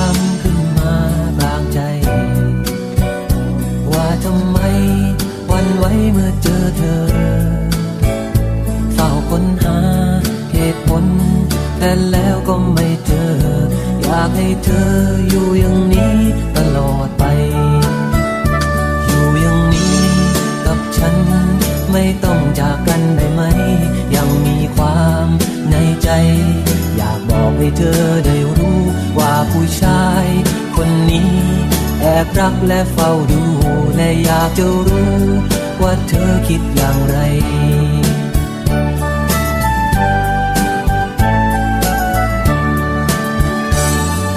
ามขึ้นมาบางใจ ว่าทำไมวันไว้เมื่อเจอเธอ เฝ้าค้นหาเหตุผล แต่แล้วก็ไม่เจอ อยากให้เธออยู่อย่างนี้ตลอดไป อยู่อย่างนี้กับฉันไม่ต้องจากกันได้ไหม ยังมีความในใจ อยากบอกให้เธอได้ ผู้ชาย คนนี้ แอบรักและเฝ้าดู และอยากจะรู้ ว่าเธอคิดอย่างไร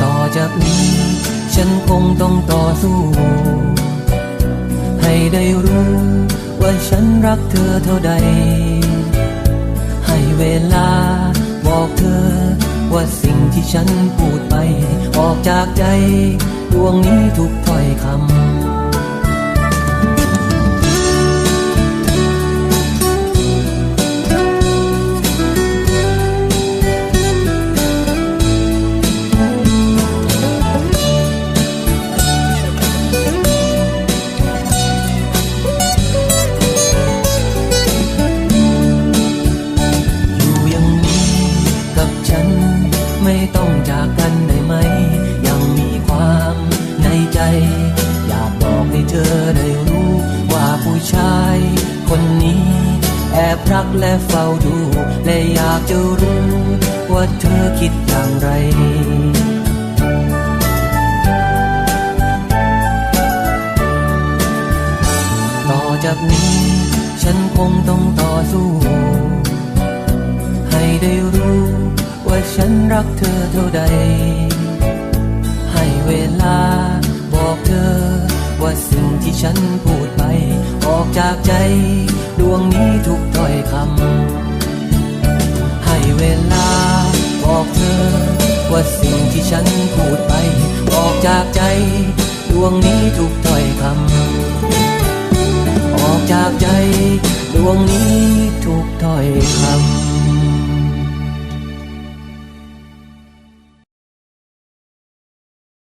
ต่อจากนี้ ฉันคงต้องต่อสู้ ให้ได้รู้ ว่าฉันรักเธอเท่าใด ให้เวลาบอกเธอ ว่าสิ่งที่ฉันพูด จากใจดวงนี้ทุกถ้อยคำอยู่อย่างนี้กับฉันไม่ต้องจากกัน อบรักและเฝ้าดู และอยากจะรู้ ว่าเธอคิดอย่างไรต่อจากนี้ ฉันคงต้องต่อสู้ ให้ได้รู้ ว่าฉันรักเธอเท่าใด ให้เวลาบอกเธอ ว่าสิ่งที่ฉันพูดไป ออกจากใจ ดวงนี้ทุกถ้อยคำ ให้เวลาบอกเธอ ว่าสิ่งที่ฉันพูดไป ออกจากใจ ดวงนี้ทุกถ้อยคำ ออกจากใจ ดวงนี้ทุกถ้อยคำ